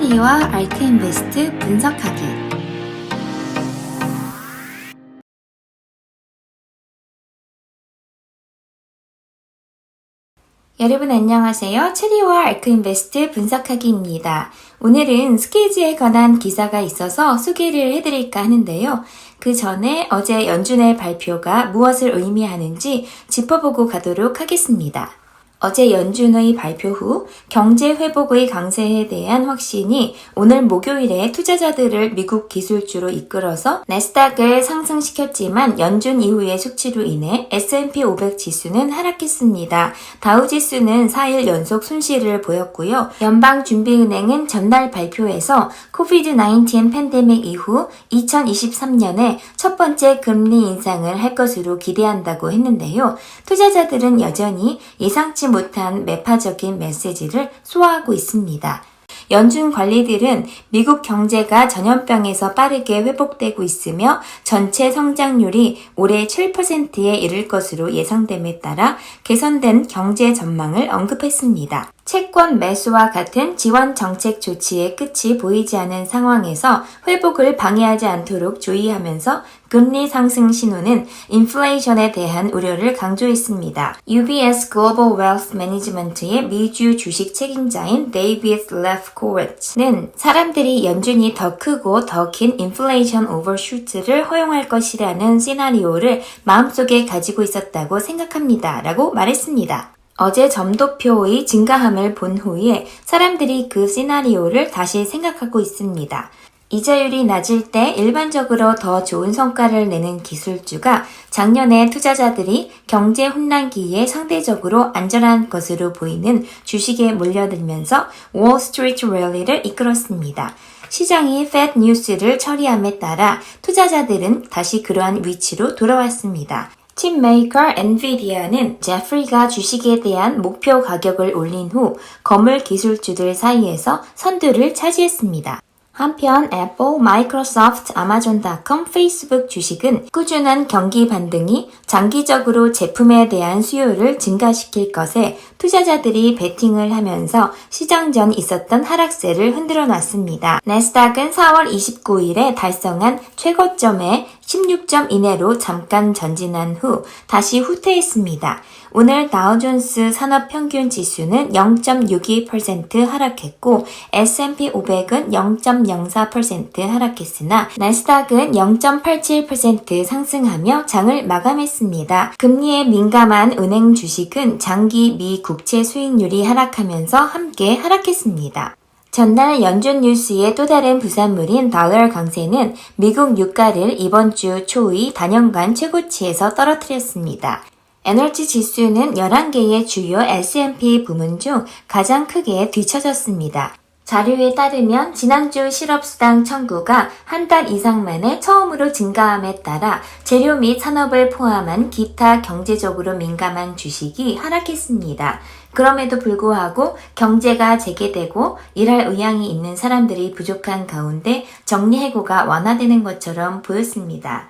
체리와 알크인베스트 분석하기 여러분 안녕하세요. 체리와 알크 인베스트 분석하기입니다. 오늘은 스케이지에 관한 기사가 있어서 소개를 해드릴까 하는데요. 그 전에 어제 연준의 발표가 무엇을 의미하는지 짚어보고 가도록 하겠습니다. 어제 연준의 발표 후 경제 회복의 강세에 대한 확신이 오늘 목요일에 투자자들을 미국 기술주로 이끌어서 나스닥을 상승시켰지만 연준 이후의 수치로 인해 S&P 500 지수는 하락했습니다. 다우 지수는 4일 연속 손실을 보였고요. 연방준비은행은 전날 발표에서 코비드-19 팬데믹 이후 2023년에 첫 번째 금리 인상을 할 것으로 기대한다고 했는데요. 투자자들은 여전히 예상치 못한 매파적인 메시지를 소화하고 있습니다. 연준 관리들은 미국 경제가 전염병에서 빠르게 회복되고 있으며 전체 성장률이 올해 7%에 이를 것으로 예상됨에 따라 개선된 경제 전망을 언급했습니다. 채권 매수와 같은 지원 정책 조치의 끝이 보이지 않은 상황에서 회복을 방해하지 않도록 주의하면서 금리 상승 신호는 인플레이션에 대한 우려를 강조했습니다. UBS Global Wealth Management의 미주 주식 책임자인 데이비드 레프코웨츠는 사람들이 연준이 더 크고 더 긴 인플레이션 오버슈트를 허용할 것이라는 시나리오를 마음속에 가지고 있었다고 생각합니다. 라고 말했습니다. 어제 점도표의 증가함을 본 후에 사람들이 그 시나리오를 다시 생각하고 있습니다. 이자율이 낮을 때 일반적으로 더 좋은 성과를 내는 기술주가 작년에 투자자들이 경제 혼란기에 상대적으로 안전한 것으로 보이는 주식에 몰려들면서 월스트리트 랠리를 이끌었습니다. 시장이 Fed 뉴스를 처리함에 따라 투자자들은 다시 그러한 위치로 돌아왔습니다. 칩 메이커 엔비디아는 제프리가 주식에 대한 목표 가격을 올린 후 건물 기술주들 사이에서 선두를 차지했습니다. 한편 애플, 마이크로소프트, 아마존닷컴, 페이스북 주식은 꾸준한 경기 반등이 장기적으로 제품에 대한 수요를 증가시킬 것에 투자자들이 베팅을 하면서 시장 전 있었던 하락세를 흔들어 놨습니다. 네스닥은 4월 29일에 달성한 최고점에 16점 이내로 잠깐 전진한 후 다시 후퇴했습니다. 오늘 다우존스 산업평균 지수는 0.62% 하락했고 S&P 500은 0.04% 하락했으나 나스닥은 0.87% 상승하며 장을 마감했습니다. 금리에 민감한 은행 주식은 장기 미 국채 수익률이 하락하면서 함께 하락했습니다. 전날 연준 뉴스의 또 다른 부산물인 달러 강세는 미국 유가를 이번 주 초의 단연간 최고치에서 떨어뜨렸습니다. 에너지 지수는 11개의 주요 S&P 부문 중 가장 크게 뒤처졌습니다. 자료에 따르면 지난주 실업수당 청구가 한 달 이상 만에 처음으로 증가함에 따라 재료 및 산업을 포함한 기타 경제적으로 민감한 주식이 하락했습니다. 그럼에도 불구하고 경제가 재개되고 일할 의향이 있는 사람들이 부족한 가운데 정리해고가 완화되는 것처럼 보였습니다.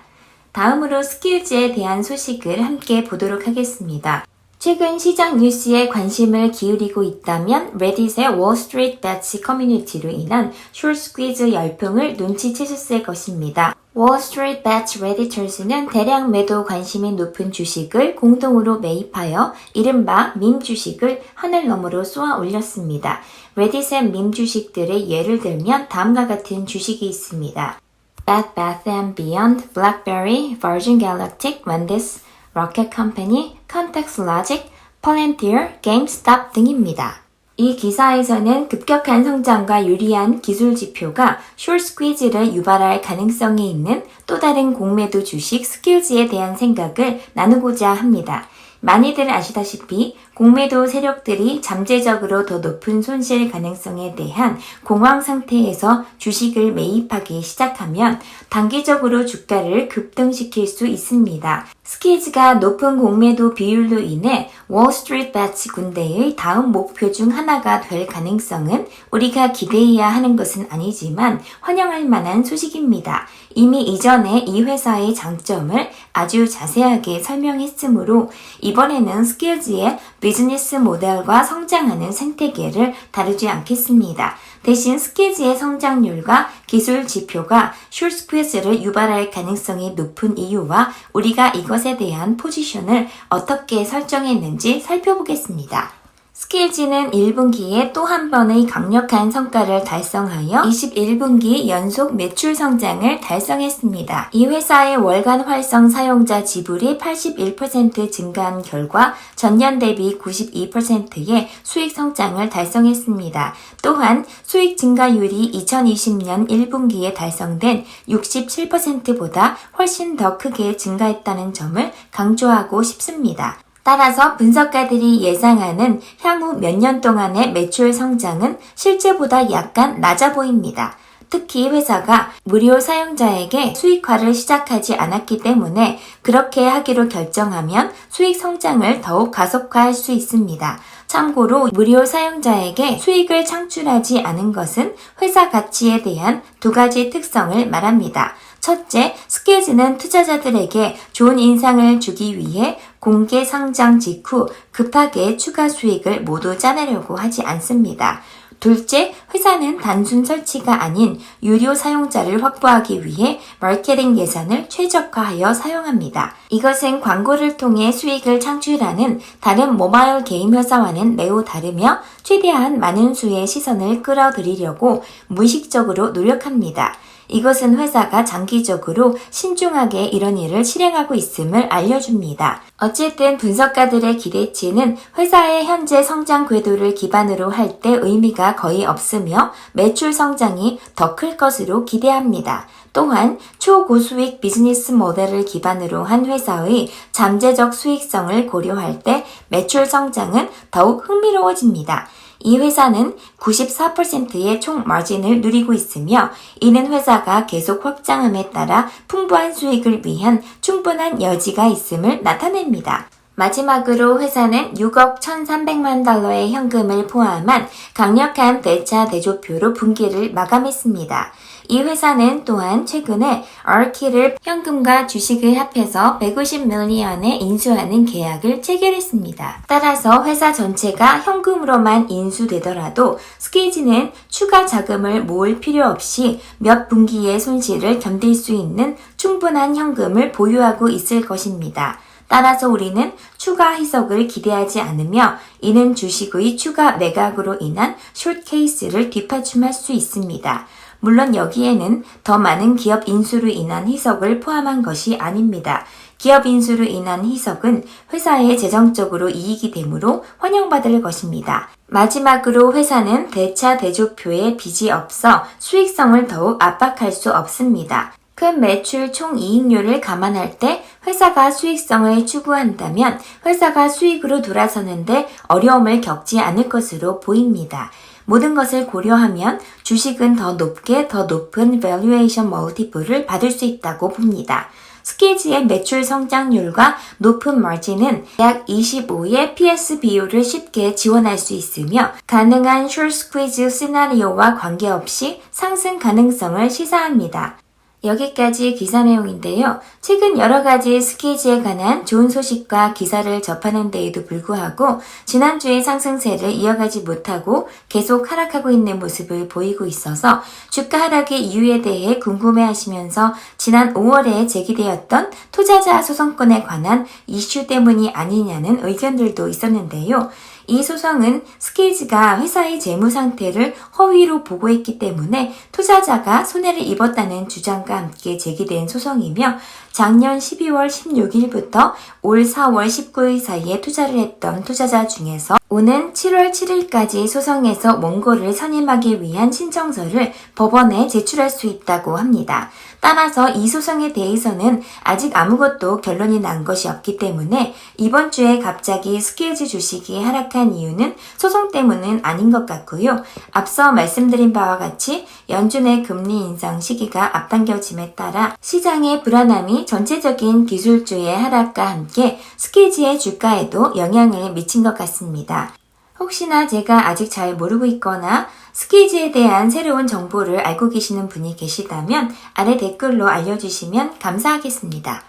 다음으로 스킬즈에 대한 소식을 함께 보도록 하겠습니다. 최근 시장 뉴스에 관심을 기울이고 있다면 레딧의 월스트리트 배치 커뮤니티로 인한 숏 스퀴즈 열풍을 눈치채셨을 것입니다. 월스트리트 배치 레디터스는 대량 매도 관심이 높은 주식을 공동으로 매입하여 이른바 밈 주식을 하늘 너머로 쏘아 올렸습니다. 레딧의 밈 주식들의 예를 들면 다음과 같은 주식이 있습니다. Bed Bath Beyond, BlackBerry, Virgin Galactic, Wendy's, Rocket Company, Context Logic, Palantir, GameStop 등입니다. 이 기사에서는 급격한 성장과 유리한 기술 지표가 숄 스퀴즈를 유발할 가능성이 있는 또 다른 공매도 주식 스킬즈에 대한 생각을 나누고자 합니다. 많이들 아시다시피 공매도 세력들이 잠재적으로 더 높은 손실 가능성에 대한 공황 상태에서 주식을 매입하기 시작하면 단기적으로 주가를 급등시킬 수 있습니다. 스키즈가 높은 공매도 비율로 인해 월스트리트 배치 군대의 다음 목표 중 하나가 될 가능성은 우리가 기대해야 하는 것은 아니지만 환영할 만한 소식입니다. 이미 이전에 이 회사의 장점을 아주 자세하게 설명했으므로 이번에는 스킬즈의 비즈니스 모델과 성장하는 생태계를 다루지 않겠습니다. 대신 스케지의 성장률과 기술 지표가 숄스퀴즈를 유발할 가능성이 높은 이유와 우리가 이것에 대한 포지션을 어떻게 설정했는지 살펴보겠습니다. 스케일지는 1분기에 또 한 번의 강력한 성과를 달성하여 21분기 연속 매출 성장을 달성했습니다. 이 회사의 월간 활성 사용자 지불이 81% 증가한 결과 전년 대비 92%의 수익 성장을 달성했습니다. 또한 수익 증가율이 2020년 1분기에 달성된 67%보다 훨씬 더 크게 증가했다는 점을 강조하고 싶습니다. 따라서 분석가들이 예상하는 향후 몇 년 동안의 매출 성장은 실제보다 약간 낮아 보입니다. 특히 회사가 무료 사용자에게 수익화를 시작하지 않았기 때문에 그렇게 하기로 결정하면 수익 성장을 더욱 가속화할 수 있습니다. 참고로 무료 사용자에게 수익을 창출하지 않은 것은 회사 가치에 대한 두 가지 특성을 말합니다. 첫째, 스케즈는 투자자들에게 좋은 인상을 주기 위해 공개 상장 직후 급하게 추가 수익을 모두 짜내려고 하지 않습니다. 둘째, 회사는 단순 설치가 아닌 유료 사용자를 확보하기 위해 마케팅 예산을 최적화하여 사용합니다. 이것은 광고를 통해 수익을 창출하는 다른 모바일 게임 회사와는 매우 다르며 최대한 많은 수의 시선을 끌어들이려고 무의식적으로 노력합니다. 이것은 회사가 장기적으로 신중하게 이런 일을 실행하고 있음을 알려줍니다. 어쨌든 분석가들의 기대치는 회사의 현재 성장 궤도를 기반으로 할 때 의미가 거의 없으며 매출 성장이 더 클 것으로 기대합니다. 또한 초고수익 비즈니스 모델을 기반으로 한 회사의 잠재적 수익성을 고려할 때 매출 성장은 더욱 흥미로워집니다. 이 회사는 94%의 총 마진을 누리고 있으며 이는 회사가 계속 확장함에 따라 풍부한 수익을 위한 충분한 여지가 있음을 나타냅니다. 마지막으로 회사는 6억 1,300만 달러의 현금을 포함한 강력한 대차 대조표로 분기를 마감했습니다. 이 회사는 또한 최근에 얼키를 현금과 주식을 합해서 150밀리언에 인수하는 계약을 체결했습니다. 따라서 회사 전체가 현금으로만 인수되더라도 스케이지는 추가 자금을 모을 필요 없이 몇 분기의 손실을 견딜 수 있는 충분한 현금을 보유하고 있을 것입니다. 따라서 우리는 추가 희석을 기대하지 않으며 이는 주식의 추가 매각으로 인한 숏 케이스를 뒷받침할 수 있습니다. 물론 여기에는 더 많은 기업 인수로 인한 희석을 포함한 것이 아닙니다. 기업 인수로 인한 희석은 회사의 재정적으로 이익이 되므로 환영받을 것입니다. 마지막으로 회사는 대차 대조표에 빚이 없어 수익성을 더욱 압박할 수 없습니다. 큰 매출 총 이익률을 감안할 때 회사가 수익성을 추구한다면 회사가 수익으로 돌아서는데 어려움을 겪지 않을 것으로 보입니다. 모든 것을 고려하면 주식은 더 높게 더 높은 valuation multiple을 받을 수 있다고 봅니다. 스케지의 매출 성장률과 높은 마진은 약 25의 PS 비율을 쉽게 지원할 수 있으며 가능한 숏 스퀴즈 시나리오와 관계없이 상승 가능성을 시사합니다. 여기까지 기사 내용인데요. 최근 여러 가지 스키즈에 관한 좋은 소식과 기사를 접하는 데에도 불구하고 지난주의 상승세를 이어가지 못하고 계속 하락하고 있는 모습을 보이고 있어서 주가 하락의 이유에 대해 궁금해 하시면서 지난 5월에 제기되었던 투자자 소송권에 관한 이슈 때문이 아니냐는 의견들도 있었는데요. 이 소송은 스케이지가 회사의 재무 상태를 허위로 보고했기 때문에 투자자가 손해를 입었다는 주장과 함께 제기된 소송이며 작년 12월 16일부터 올 4월 19일 사이에 투자를 했던 투자자 중에서 오는 7월 7일까지 소송에서 원고를 선임하기 위한 신청서를 법원에 제출할 수 있다고 합니다. 따라서 이 소송에 대해서는 아직 아무것도 결론이 난 것이 없기 때문에 이번 주에 갑자기 스케일즈 주식이 하락한 이유는 소송 때문은 아닌 것 같고요. 앞서 말씀드린 바와 같이 연준의 금리 인상 시기가 앞당겨짐에 따라 시장의 불안함이 전체적인 기술주의 하락과 함께 스케이지의 주가에도 영향을 미친 것 같습니다. 혹시나 제가 아직 잘 모르고 있거나 스키즈에 대한 새로운 정보를 알고 계시는 분이 계시다면 아래 댓글로 알려주시면 감사하겠습니다.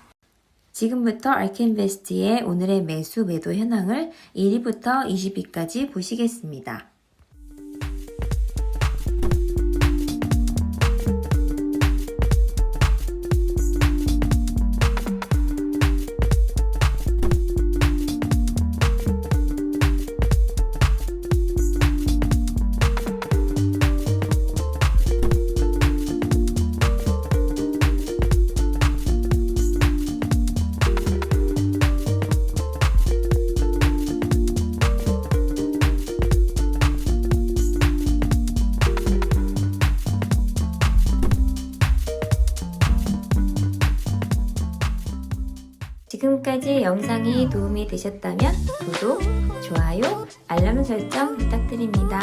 지금부터 알켄베스트의 오늘의 매수 매도 현황을 1위부터 20위까지 보시겠습니다. 지금까지 영상이 도움이 되셨다면 구독, 좋아요, 알람 설정 부탁드립니다.